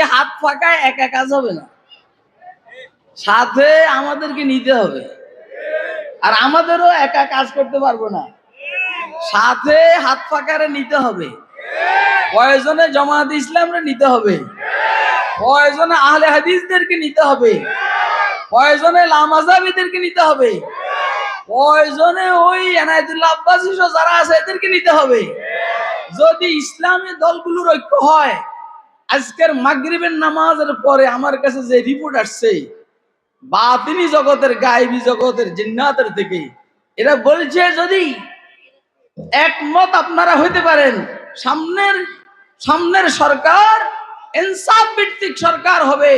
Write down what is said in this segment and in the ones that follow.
হাত ফাঁকায় একা কাজ হবে না? সাথে আমাদেরকে নিতে হবে। আর আমাদেরও একা কাজ করতে পারব না। সাথে হাত ফাঁকারে নিতে হবে। প্রয়োজনে জমাত ইসলামরে নিতে হবে। প্রয়োজনে আহলে হাদিসদেরকে নিতে হবে। প্রয়োজনে লামাজাবিদেরকে নিতে হবে। প্রয়োজনে ওই এনায়তুল্লাহ আব্বাসী যারা আছে এদেরকে নিতে হবে। যদি ইসলামী দলগুলোর ঐক্য হয় আজকের মাগরিবের নামাজের পরে আমার কাছে যে রিপোর্ট আসছে, বাতিনি জগতের, গায়েবী জগতের, জিন্নাতের থেকে, এরা বলছে যদি একমত আপনারা হইতে পারেন, সামনের সামনের সরকার ইনসাফ ভিত্তিক সরকার হবে,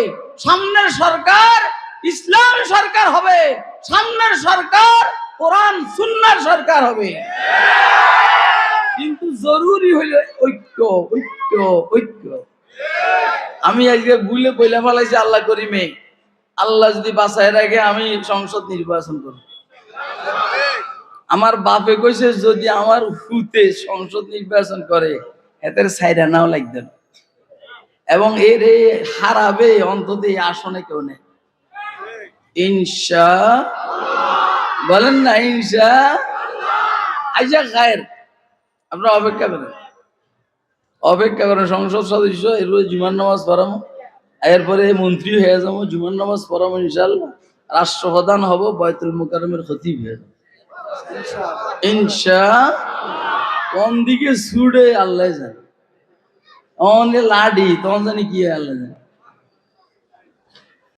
সামনের সরকার ইসলাম সরকার হবে, সামনের সরকার কোরআন, সুন্নার সরকার হবে। কিন্তু জরুরি হইল ঐক্য ঐক্য ঐক্য। আমি আজকে ভুলে বইলে ফেলাইছি, আল্লাহ করিমে। আল্লাহ যদি বাসায় রাখে, আমি সংসদ নির্বাচন করব। আমার বাপে কইছে, যদি আমার হুতে সংসদ নির্বাচন করে, এদের সাইডা নাও লাগবে এবং এর হারাবে অন্তত এই আসনে কেউ নেই। ইনশা বলেন না, ইনশা আইসা খায়ের। আপনারা অপেক্ষা করেন। অপেক্ষা করেন সংসদ সদস্য, এরপরে জুমার নামাজ পড়ামো এরপরে মন্ত্রী হয়ে যাব, জুমার নামাজ পড়ামো ইনশাল্লাহ রাষ্ট্রপ্রধান হব বয়তুল মোকারমের ক্ষতি হয়ে যাব। ইনশা কোন দিকে ছুড়ে আল্লাহ জানে। অনেক লাডি, তখন জানি কি আল্লাহ জানে।